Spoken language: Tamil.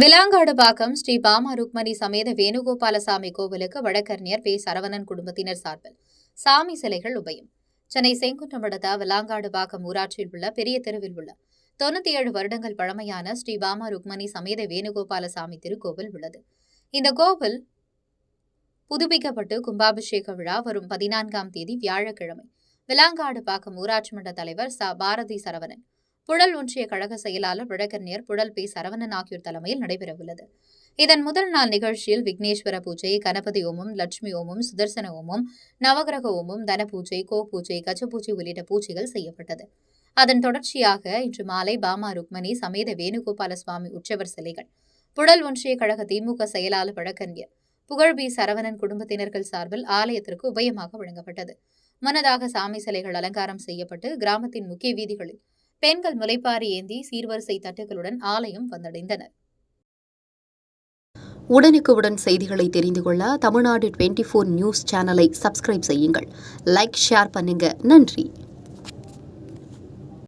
விலாங்காடுபாக்கம் ஸ்ரீ பாமா ருக்மணி சமேத வேணுகோபாலசாமி கோவிலுக்கு வழக்கறிஞர் பே சரவணன் குடும்பத்தினர் சார்பில் சாமி சிலைகள் உபயம். சென்னை செங்குன்றம் அடுத்த விலாங்காடுபாக்கம் ஊராட்சியில் உள்ள பெரிய தெருவில் உள்ள தொண்ணூத்தி ஏழு வருடங்கள் பழமையான ஸ்ரீ பாமா ருக்மணி சமேத வேணுகோபாலசாமி திருக்கோவில் உள்ளது. இந்த கோவில் புதுப்பிக்கப்பட்டு கும்பாபிஷேக விழா வரும் பதினான்காம் தேதி வியாழக்கிழமை. விலாங்காடுபாக்கம் ஊராட்சி மன்ற தலைவர் ச. பாரதி சரவணன் புழல் ஒன்றிய கழக செயலாளர் வழக்கறிஞர் புழல் பி. சரவணன் ஆகியோர் தலைமையில் நடைபெறவுள்ளது. இதன் முதல் நாள் நிகழ்ச்சியில் விக்னேஸ்வர பூஜை கணபதி ஓமம் லட்சுமி ஓமம் சுதர்சன ஓமம் நவகிரக ஓமம் தன பூஜை கோ பூஜை கஜ பூஜை உள்ளிட்ட பூஜைகள் செய்யப்பட்டது. அதன் தொடர்ச்சியாக இன்று மாலை பாமா ருக்மணி சமேத வேணுகோபால சுவாமி உற்சவர் சிலைகள் புழல் ஒன்றிய கழக திமுக செயலாளர் வழக்கறிஞர் புகழ் பி. சரவணன் குடும்பத்தினர்கள் சார்பில் ஆலயத்திற்கு உபயமாக வழங்கப்பட்டது. முன்னதாக சாமி சிலைகள் அலங்காரம் செய்யப்பட்டு கிராமத்தின் முக்கிய வீதிகளில் பெண்கள் முளைப்பாரி ஏந்தி சீர்வரிசை தட்டுகளுடன் ஆலயம் வந்தடைந்தனர். உடனுக்குடன் செய்திகளை தெரிந்து கொள்ள தமிழ்நாடு டுவெண்ட்டி ஃபோர் நியூஸ் சேனலை சப்ஸ்கிரைப் செய்யுங்கள். லைக் ஷேர் பண்ணுங்க. நன்றி.